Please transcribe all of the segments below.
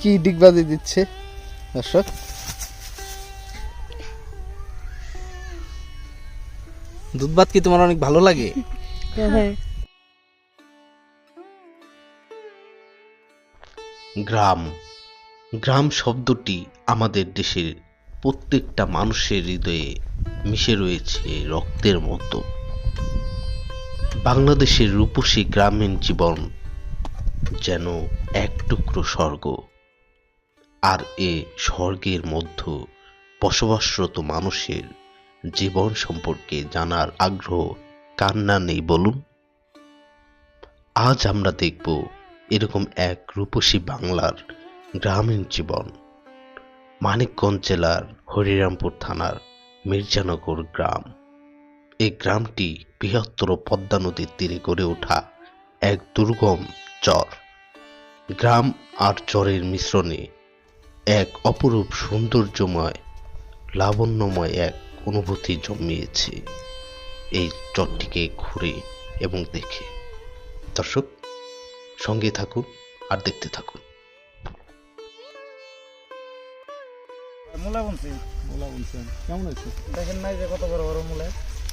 কি ডিগবাজি দিচ্ছে? দর্শক। দুধ ভাত কি তোমার অনেক ভালো লাগে? গ্রাম। গ্রাম শব্দটি আমাদের দেশের প্রত্যেকটা মানুষের হৃদয়ে মিশে রয়েছে রক্তের মতো। বাংলাদেশের রূপসী গ্রামীণ জীবন যেন এক টুকরো স্বর্গ। আর এ স্বর্গের মধ্য বসবাসরত মানুষের জীবন সম্পর্কে জানার আগ্রহ কান্না নেই বলুন। আজ আমরা দেখব এরকম এক রূপসী বাংলার গ্রামীণ জীবন। মানিকগঞ্জ জেলার হরিরামপুর থানার মির্জানগর গ্রাম। এই গ্রামটি বৃহত্তর পদ্মা নদীর তীরে গড়ে ওঠা এক দুর্গম চর। গ্রাম আর চরের মিশ্রণে এক অপরূপ সৌন্দর্যময় লাবণ্যময় এক অনুভূতি জন্মিয়েছে এই চরটিকে ঘুরে এবং দেখে। দর্শক সঙ্গে থাকুন আর দেখতে থাকুন। মূলা বুনছি বলা বলছেন কেমন আছে? দেখেন নাই যে কত বড় বড় মূলা।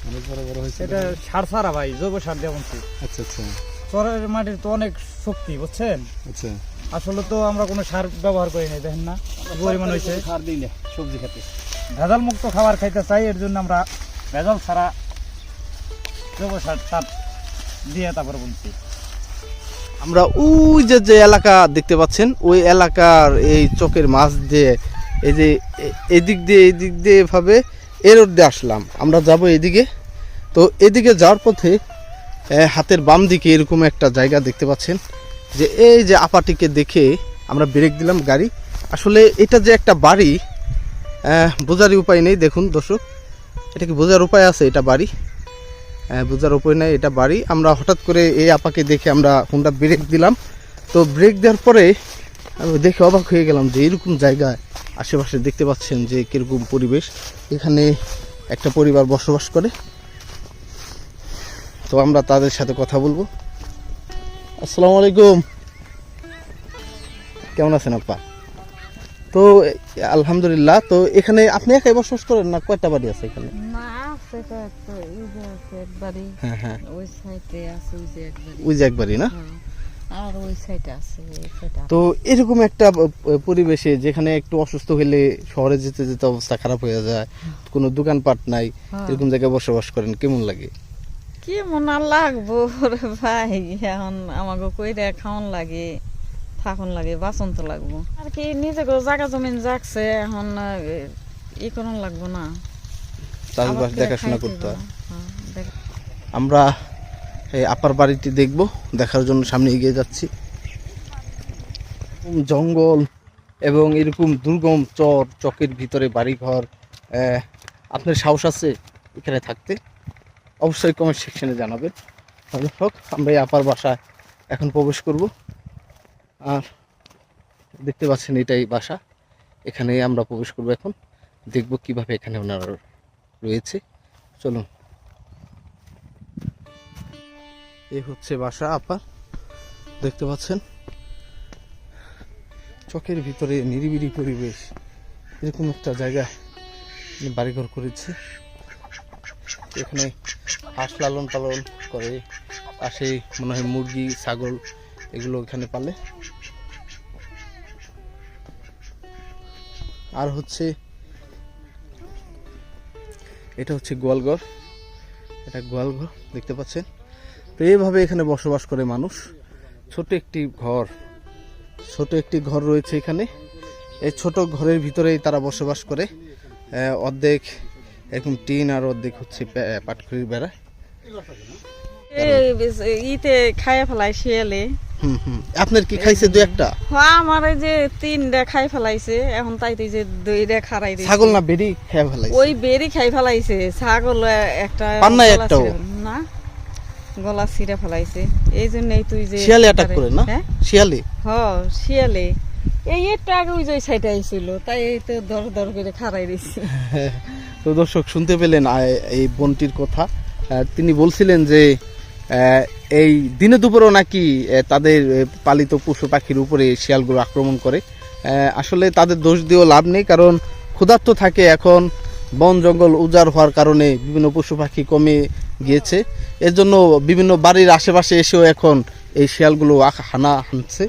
অনেক বড় বড় হয়েছে। এটা সার সারা ভাই জৈব সার দিয়ে বুনছি আচ্ছা আচ্ছা। চরের মাটির তো অনেক শক্তি বুঝছেন? আচ্ছা। আসলে তো আমরা কোনো সার ব্যবহার করি নাই দেখেন না? পরিমাণ হয়েছে? সার দিই না সবজি খেতে। ভেজাল মুক্ত খাবার খাইতে চাই এর জন্য আমরা ভেজাল ছাড়া জৈব সার সার দিয়ে তারপরে বলছি আমরা ওই যে যে এলাকা দেখতে পাচ্ছেন ওই এলাকার এই চোখের মাছ দিয়ে এই যে এদিক দিয়ে এদিক দিয়ে এভাবে এর দিয়ে আসলাম। আমরা যাব এদিকে। তো এদিকে যাওয়ার পথে হাতের বাম দিকে এরকম একটা জায়গা দেখতে পাচ্ছেন যে এই যে আপাটিকে দেখে আমরা ব্রেক দিলাম গাড়ি। আসলে এটা যে একটা বাড়ি বোঝারই উপায় নেই, দেখুন দর্শক। এটা কি বোঝার উপায় আছে? এটা বাড়ি। বোঝার উপায় নেই, এটা বাড়ি। আমরা হঠাৎ করে এই আপাকে দেখে আমরা হুন্ডা ব্রেক দিলাম। তো ব্রেক দেওয়ার পরে আমি দেখে অবাক হয়ে গেলাম যে এরকম জায়গায় আশেপাশে দেখতে পাচ্ছেন যে কীরকম পরিবেশ। এখানে একটা পরিবার বসবাস করে। তো আমরা তাদের সাথে কথা বলব। আসসালামু আলাইকুম। কেমন আছেন আপা? তো আলহামদুলিল্লাহ তো এখানে আপনি একাই বসবাস করেন না কয়টা বাড়ি আছে এখানে? তো হ্যাঁ হ্যাঁ। ওই যে না? হ্যাঁ। এরকম একটা পরিবেশে যেখানে একটু অসুস্থ হলে শহরে যেতে যেতে অবস্থা খারাপ হয়ে যায় কোনো দোকানপাট নাই হ্যাঁ। এরকম জায়গায় বসবাস করেন কেমন লাগে? কি মনে লাগবো রে ভাই? এখন আমাকে কইরা খাওয়ান লাগে থাকুন লাগে বাসন তো লাগবো। আর কি নিজে জায়গা জমিন যাকছে এখন ই করন লাগবো না। চাষবাস দেখাশোনা করতে হয়। হ্যাঁ, আমরা এই আপার বাড়িটি দেখব দেখার জন্য সামনে এগিয়ে যাচ্ছি। জঙ্গল এবং এরকম দুর্গম চর চকের ভিতরে বাড়িঘর আহ, আপনার সাহস আছে এখানে থাকতে? অবশ্যই কমেন্ট সেকশনে জানাবেন। তাহলে হোক, আমরা এই আপার বাসায় এখন প্রবেশ করব। আর দেখতে পাচ্ছেন এটাই বাসা। এখানে আমরা প্রবেশ করব এখন। দেখব কীভাবে এখানে ওনারা রয়েছে। চলুন। এই হচ্ছে বাসা আপা। দেখতে পাচ্ছেন? চোখের ভিতরে নিরিবিলি পরিবেশ। এরকম একটা জায়গায় বাড়িঘর করেছে। এখানে হাঁস লালন পালন করে, পাশে মনে হয় মুরগি, ছাগল এগুলো এখানে পালে। আর হচ্ছে, এটা হচ্ছে গোয়ালঘর। এটা গোয়ালঘর, দেখতে পাচ্ছেন? তো এইভাবে এখানে বসবাস করে মানুষ। ছোট একটি ঘর, ছোট একটি ঘর রয়েছে এখানে। এই ছোট ঘরের ভিতরেই তারা বসবাস করে। অর্ধেক এরকম টিন আর অর্ধেক হচ্ছে পে- বেড়া। ইতে খাইয়া ফেলাই শিয়ালে। আপনার কি খাইছে দু একটা? হ্যাঁ আমার এই যে তিনটা খাই ফেলাইছে এখন তাই তো এই যে দুইটা খারাই দিয়েছে। ছাগল না বেরি খেয়ে ফেলাইছে? ওই বেরি খাই ফেলাইছে ছাগল একটা পান নাই গলা একটাও? ছিঁড়ে- না গলা ছিঁড়ে ফেলাইছে। এই জন্যই তুই যে শিয়ালে অ্যাটাক করে না? হ্যাঁ? শিয়ালে? হ শিয়ালে। এই একটু আগে ওই যে সাইডে আইছিল তাই এই তো দর দর করে খারাই দিছি। তো দর্শক শুনতে পেলেন এই বোনটির কথা। তিনি বলছিলেন যে এই দিনে দুপুরও নাকি তাদের পালিত পশু পাখির উপরে শিয়ালগুলো আক্রমণ করে। আসলে তাদের দোষ দিয়েও লাভ নেই কারণ ক্ষুধার্ত থাকে এখন বন জঙ্গল উজাড় হওয়ার কারণে বিভিন্ন পশু পাখি কমে গিয়েছে। এর জন্য বিভিন্ন বাড়ির আশেপাশে এসেও এখন এই শিয়ালগুলো হানা হানছে।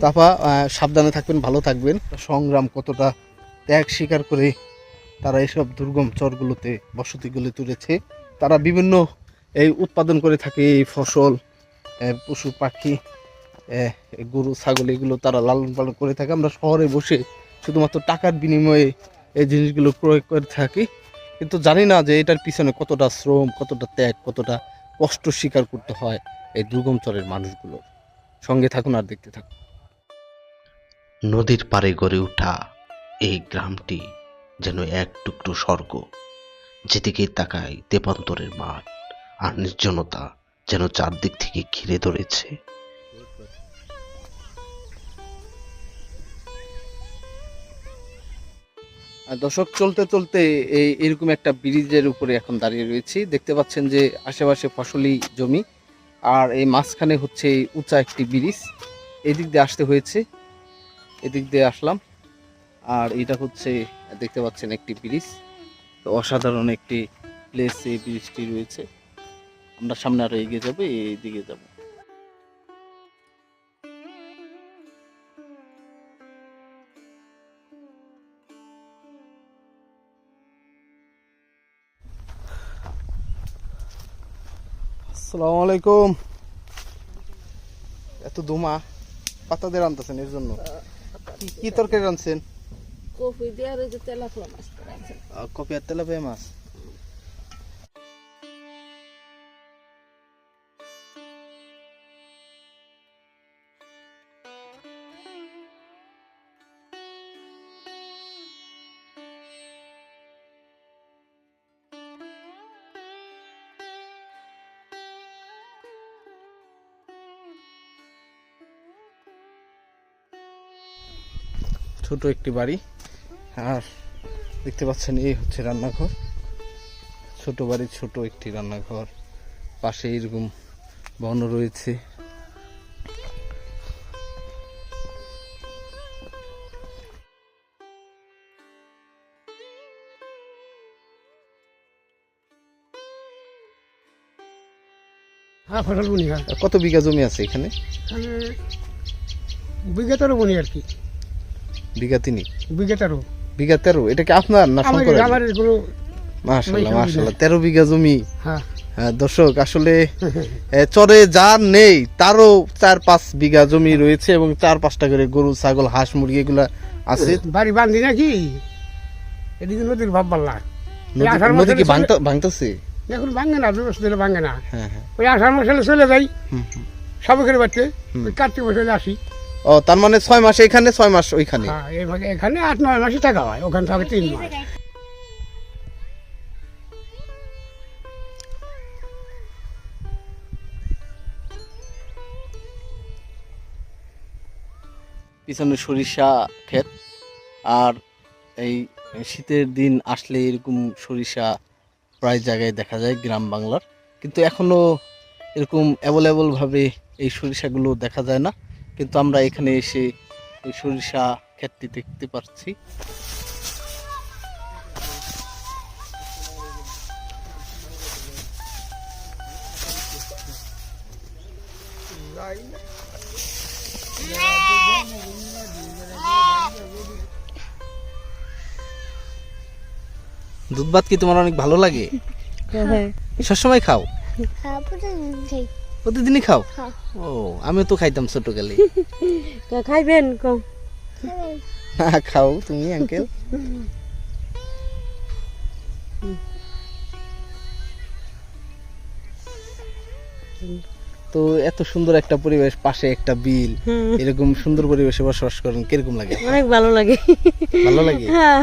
তারপর সাবধানে থাকবেন ভালো থাকবেন। সংগ্রাম কতটা ত্যাগ স্বীকার করে তারা এসব দুর্গম চরগুলোতে বসতি গড়ে তুলেছে। তারা বিভিন্ন এই উৎপাদন করে থাকে, এই ফসল পশু, পাখি গরু, ছাগল, এগুলো তারা লালন পালন করে থাকে। আমরা শহরে বসে শুধুমাত্র টাকার বিনিময়ে এই জিনিসগুলো প্রয়োগ করে থাকি। কিন্তু জানি না যে এটার পিছনে কতটা শ্রম, কতটা ত্যাগ, কতটা কষ্ট স্বীকার করতে হয় এই দুর্গম চরের মানুষগুলো সঙ্গে থাকুন আর দেখতে থাকুন। নদীর পাড়ে গড়ে ওঠা এই গ্রামটি যেন এক টুকরো স্বর্গ যেদিকেই তাকায় দেবান্তরের মাঠ আর নির্জনতা যেন চারদিক থেকে ঘিরে ধরেছে। দর্শক, চলতে চলতে এই এরকম একটা ব্রিজের উপরে এখন দাঁড়িয়ে রয়েছি। দেখতে পাচ্ছেন যে আশেপাশে ফসলি জমি, আর এই মাঝখানে হচ্ছে উঁচা একটি ব্রিজ। এদিক দিয়ে আসতে হয়েছে, এদিক দিয়ে আসলাম। আর এটা হচ্ছে দেখতে পাচ্ছেন একটি ব্রিজ। তো অসাধারণ একটি প্লেস এই ব্রিজটি রয়েছে। আমরা সামনে আরও এগিয়ে যাব এই দিকে যাব। আসসালামু আলাইকুম। এত দুমা পাতা দিয়ে রানতেছেন এর জন্য। কি তরকারি রানছেন কফি দিয়ে আর ওই যে তেলাপিয়া মাছ কপি আর তেলাপিয়া মাছ? ছোট একটি বাড়ি। আর দেখতে পাচ্ছেন এই হচ্ছে রান্নাঘর। ছোট বাড়ির ছোট একটি রান্নাঘর। পাশে এরকম বন রয়েছে। হ্যাঁ বুনি হয়। কত বিঘা জমি আছে এখানে? এখানে বিঘে তেরো আর কি। বিঘা তিনি বিঘে তেরো বিঘা তেরো এটা কি আপনার না মাশাল্লাহ মাশাল্লাহ তেরো বিঘা জমি। হ্যাঁ। হ্যাঁ, দর্শক আসলে চরে যার নেই তারও চার পাঁচ বিঘা জমি রয়েছে এবং চার পাঁচটা করে গরু ছাগল হাঁস মুরগি এগুলা আছে। বাড়ি বান্ধি নাকি? এদিকে নদীর ভাব পাল্লা। নদী- কি ভাঙতে ভাঙতেছে? এখন ভাঙে না ভাঙে না। হ্যাঁ ওই আষাঢ় মাসালে চলে যাই। সবকের বাড়িতে। ওই কার্তিক মাসে আসি। ও তার মানে ছয় মাস এখানে ছয় মাস ওইখানে? হ্যাঁ এই ভাগে এখানে আট নয় মাসে টাকা হয় ওখানে থাকে তিন মাস। পিছনে সরিষা ক্ষেত আর এই শীতের দিন আসলে এরকম সরিষা প্রায় জায়গায় দেখা যায় গ্রাম বাংলার। কিন্তু এখনও এরকম অ্যাভেলেবল ভাবে এই সরিষাগুলো দেখা যায় না। কিন্তু আমরা এখানে এসে এই সরিষা ক্ষেতটি দেখতে পাচ্ছি। দুধ ভাত কি তোমার অনেক ভালো লাগে? সবসময় খাও? হ্যাঁ প্রতিদিন খাই। প্রতিদিনই খাও? হ্যাঁ। ও আমিও তো খাইতাম ছোটকালে। খাইবেন কম হ্যাঁ খাও তুমি আঙ্কেল তো এত সুন্দর একটা পরিবেশ পাশে একটা বিল এরকম সুন্দর পরিবেশে বসবাস করেন কীরকম লাগে? অনেক ভালো লাগে। ভালো লাগে? হ্যাঁ।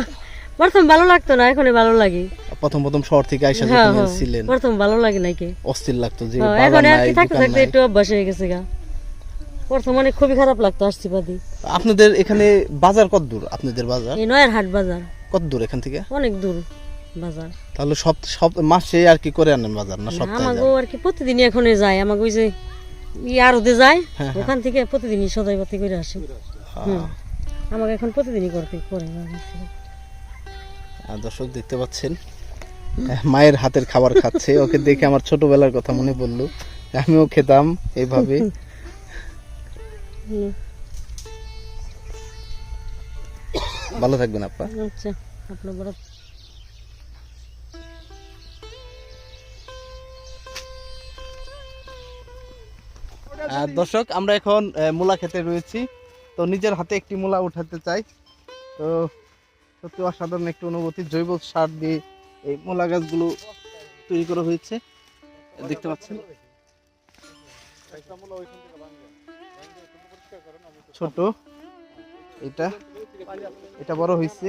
প্রথম ভালো লাগতো না এখন ভালো লাগে। প্রথম প্রথম শহর থেকে আইসা হ্যাঁ যখন হ্যাঁ ছিলেন প্রথম ভালো লাগে নাকি অস্থির লাগতো যে হ্যাঁ, এখন আর কি থাকতে থাকতে একটু অভ্যাস হয়ে গেছে গা। প্রথম অনেক খুবই খারাপ লাগতো আসছি বাদি। আপনাদের এখানে বাজার কত দূর? আপনাদের বাজার? এই নয়ের হাট বাজার। কত দূর এখান থেকে? অনেক দূর বাজার। তাহলে সব সব মাসে আর কি করে আনেন বাজার না সপ্তাহে আমাগো? আর কি প্রতিদিনই এখন যায়। আমাকে ওই যে ই আরতে যায় হ্যাঁ, ওখান থেকে প্রতিদিনই সদাই পাতি করে আসে। আমাকে এখন প্রতিদিনই করতে করে আর দর্শক দেখতে পাচ্ছেন মায়ের হাতের খাবার খাচ্ছে। ওকে দেখে আমার ছোটবেলার কথা মনে পড়ল। আমিও খেতাম এইভাবে হুম। ভালো থাকবেন আপা। আচ্ছা আপনার বড় আর দর্শক আমরা এখন আহ, মূলা খেতে রয়েছি। তো নিজের হাতে একটি মূলা উঠাতে চাই। তো সত্যি অসাধারণ একটি অনুভূতি জৈব সার দিয়ে এই মূলা গাছগুলো তৈরি করা হয়েছে। দেখতে পাচ্ছেন? ছোট। এটা এটা বড় হয়েছে।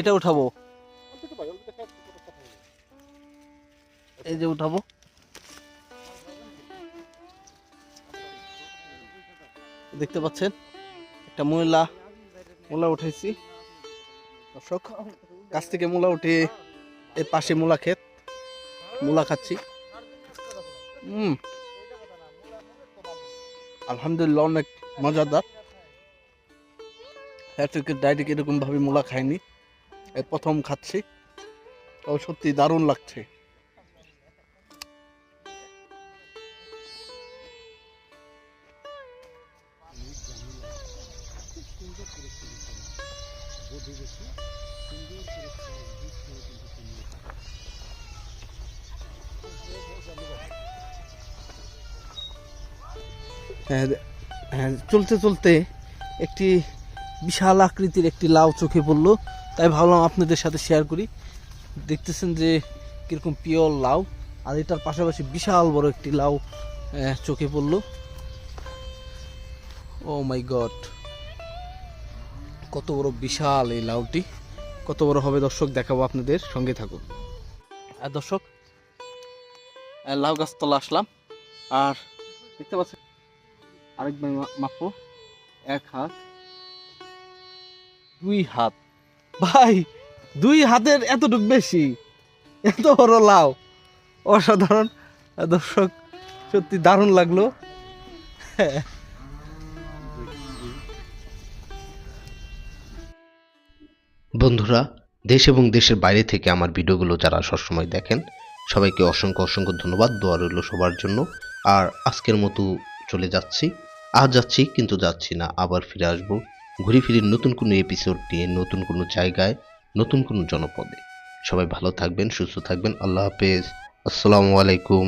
এটা উঠাবো। এই যে উঠাবো। দেখতে পাচ্ছেন? একটা মহিলা মূলা উঠেছি। দর্শক গাছ থেকে মূলা উঠে এর পাশে মূলা ক্ষেত। মূলা খাচ্ছি। হুম। আলহামদুলিল্লাহ অনেক মজাদার। হ্যাট্রিকের ডাইরেক্ট এরকমভাবে মূলা খাইনি। এই প্রথম খাচ্ছি। ও সত্যি দারুণ লাগছে। চলতে চলতে একটি বিশাল আকৃতির একটি লাউ চোখে পড়ল। তাই ভাবলাম আপনাদের সাথে শেয়ার করি। দেখতেছেন যে কীরকম পিওর লাউ, আর এটার পাশাপাশি বিশাল বড় একটি লাউ চোখে পড়ল। ও মাই গড কত বড় বিশাল এই লাউটি। কত বড় হবে দর্শক, দেখাবো আপনাদের। সঙ্গে থাকুন। আর দর্শক লাউ গাছতলা আসলাম। আর দেখতে পাচ্ছেন মাপো। এক হাত। দুই হাত। ভাই, দুই হাতের এতটুকু বেশি? এত বড় লাউ। অসাধারণ। দর্শক, সত্যি দারুণ লাগল। বন্ধুরা, দেশ এবং দেশের বাইরে থেকে আমার ভিডিওগুলো যারা সবসময় দেখেন, সবাইকে অসংখ্য অসংখ্য ধন্যবাদ। দোয়া রইল সবার জন্য। আর আজকের মতো চলে যাচ্ছি। আজ যাচ্ছি, কিন্তু যাচ্ছি না। আবার ফিরে আসব। ঘুরে ফিরে নতুন কোনো এপিসোড নিয়ে, নতুন কোনো জায়গায়, নতুন কোনো জনপদে। সবাই ভালো থাকবেন, সুস্থ থাকবেন। আল্লাহ হাফেজ। আসসালামু আলাইকুম।